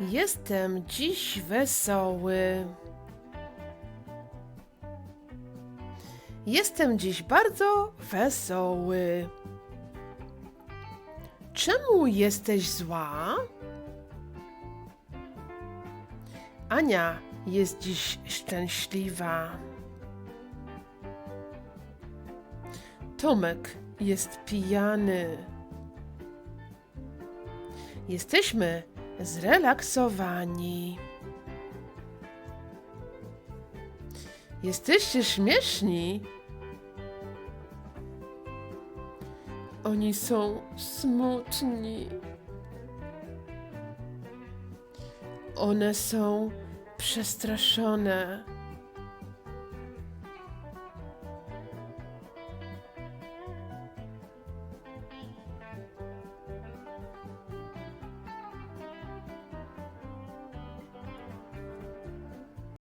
Jestem dziś wesoły. Jestem dziś bardzo wesoły. Czemu jesteś zła? Ania jest dziś szczęśliwa. Tomek jest pijany. Jesteśmy zrelaksowani. Jesteście śmieszni. Oni są smutni. One są przestraszone.